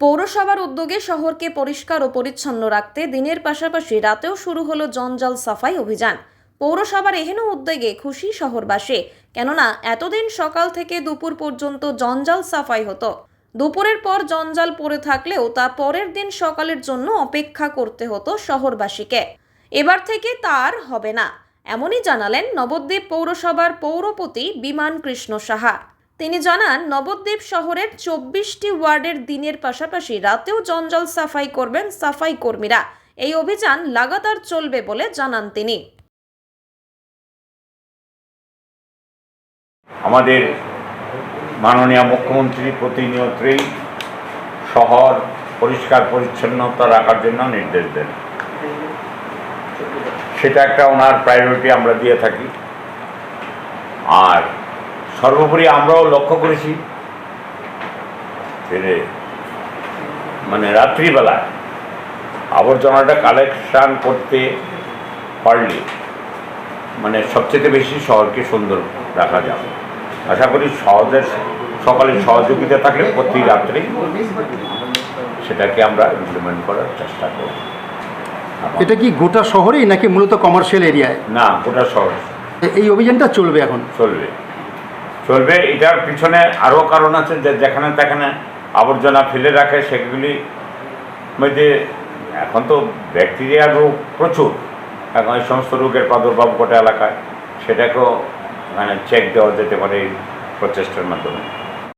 পৌরসভার উদ্যোগে শহরকে পরিষ্কার ও পরিচ্ছন্ন রাখতে দিনের পাশাপাশি রাতেও শুরু হলো জঞ্জাল সাফাই অভিযান। পৌরসভার এহেন উদ্যোগে খুশি শহরবাসী, কেননা এতদিন সকাল থেকে দুপুর পর্যন্ত জঞ্জাল সাফাই হতো। দুপুরের পর জঞ্জাল পড়ে থাকলেও তা পরের দিন সকালের জন্য অপেক্ষা করতে হতো শহরবাসীকে। এবার থেকে তার হবে না, এমনই জানালেন নবদ্বীপ পৌরসভার পৌরপতি বিমান কৃষ্ণ সাহা। তিনি জানান, নবদ্বীপ শহরের চব্বিশটি ওয়ার্ডের দিনের পাশাপাশি রাতেও জঞ্জাল সাফাই করবেন সাফাই কর্মীরা। এই অভিযান লাগাতার চলবে বলে জানান তিনি। আমাদের মাননীয় মুখ্যমন্ত্রী প্রতিনিয়তই শহর পরিষ্কার পরিচ্ছন্নতা রাখার জন্য নির্দেশ দেন। সেটা একটা ওনার প্রায়োরিটি আমরা দিয়ে থাকি। আর সর্বোপরি আমরাও লক্ষ্য করেছি যে মানে রাত্রিবেলায় আবর্জনাটা কালেকশান করতে পারলে মানে সবচেয়ে বেশি শহরকে সুন্দর রাখা যাবে। আশা করি সহজের সকালে সহযোগিতা থাকলে প্রতি রাত্রে সেটাকে আমরা ইমপ্লিমেন্ট করার চেষ্টা করব। এটা কি গোটা শহরেই নাকি মূলত কমার্শিয়াল এরিয়ায় না গোটা শহর। এই অভিযানটা চলবে এখন? চলবে। চলবে, এটার পিছনে আরও কারণ আছে যে যেখানে তেখানে আবর্জনা ফেলে রাখে সেগুলি মধ্যে এখন তো ব্যাকটেরিয়ার রোগ প্রচুর। এখন এই সমস্ত রোগের প্রাদুর্ভাব গোটা এলাকায়, সেটাকেও মানে চেক দেওয়া যেতে পারে এই প্রচেষ্টার মাধ্যমে।